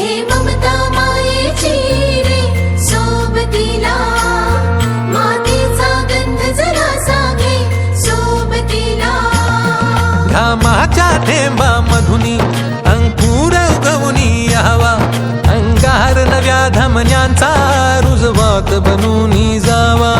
घे ममता मायेची रे सोबतीला. मातीचा गंध जरासा घे सोबतीला. घामाच्या थेंबा मधुनी अंकुर उगवनी हवा अंगार नव्या धमन्यांचा रुजवात बनूनी जावा.